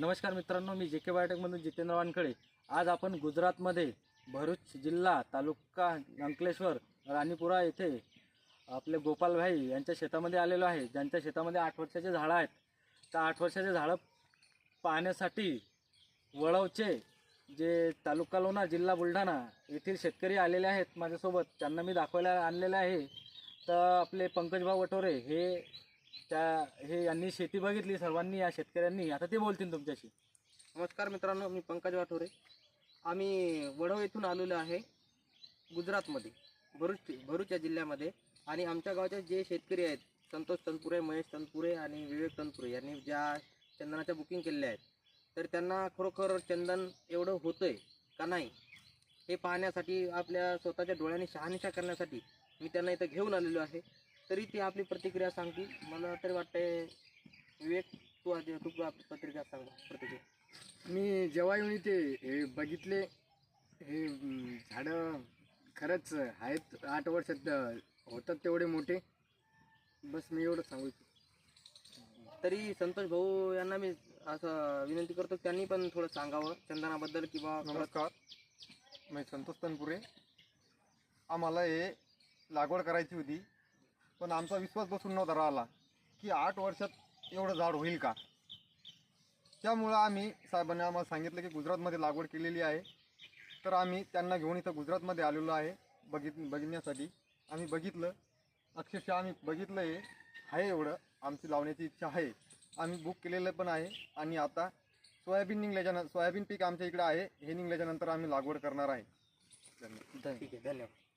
नमस्कार मित्रांनो मी जे के बायोटेकमधून जितेंद्र वानखळे. आज आपण गुजरातमध्ये भरूच जिल्हा तालुका अंकलेश्वर राणीपुरा येथे आपले गोपालभाई यांच्या शेतामध्ये आलेलो आहे. ज्यांच्या शेतामध्ये आठ वर्षाचे झाडं आहेत. त्या आठ वर्षाचे झाडं पाहण्यासाठी वळवचे जे तालुका लोणार जिल्हा बुलढाणा येथील शेतकरी आलेले आहेत माझ्यासोबत. त्यांना मी दाखवायला आणलेलं आहे. तर आपले पंकजभाऊ वटोरे हे त्या हे यांनी शेती बघितली सर्वांनी या शेतकऱ्यांनी. आता ते बोलतील तुमच्याशी. नमस्कार मित्रांनो मी पंकज वाठोरे. आम्ही वडव येथून आलेलो आहे गुजरातमध्ये भरूच भरूच या जिल्ह्यामध्ये. आणि आमच्या गावचे जे शेतकरी आहेत संतोष तनपुरे महेश तनपुरे आणि विवेक तनपुरे यांनी ज्या चंदनाच्या बुकिंग केलेल्या आहेत तर त्यांना खरोखर चंदन एवढं होतं आहे का नाही हे पाहण्यासाठी आपल्या स्वतःच्या डोळ्यांनी शहानिशा करण्यासाठी मी त्यांना इथं घेऊन आलेलो आहे. तरी ते आपली प्रतिक्रिया सांगतील मला तरी वाटतंय विवेक तू आधी तू आपली प्रतिक्रिया सांग प्रतिक्रिया. मी जेव्हा येऊन इथे हे बघितले हे अं, झाडं खरंच आहेत. आठ वर्षात अं, होतात तेवढे मोठे. बस मी एवढं सांगू इच्छितो. तरी संतोष भाऊ यांना मी असं विनंती करतो की त्यांनी पण थोडं सांगावं चंदनाबद्दल किंवा नमस्कार. मी संतोष तनपुरे. आम्हाला हे लागवड करायची होती. पण आमचा विश्वास बसून नव्हता राहिला की आठ वर्षात एवढं झाड होईल का? त्यामुळं आम्ही साहेबांनी आम्हाला सांगितलं की गुजरातमध्ये लागवड केलेली आहे. तर आम्ही त्यांना घेऊन इथं गुजरातमध्ये आलेलो आहे बघित बघण्यासाठी. आम्ही बघितलं. अक्षरशः आम्ही बघितलं हे. आहे एवढं. आमची लावण्याची इच्छा आहे. आम्ही बुक केलेलं पण आहे. आणि आता सोयाबीन निघल्याच्या सोयाबीन पीक आमच्या इकडं आहे. हे निघल्याच्यानंतर आम्ही लागवड करणार आहे. धन्यवाद. ठीक आहे. धन्यवाद.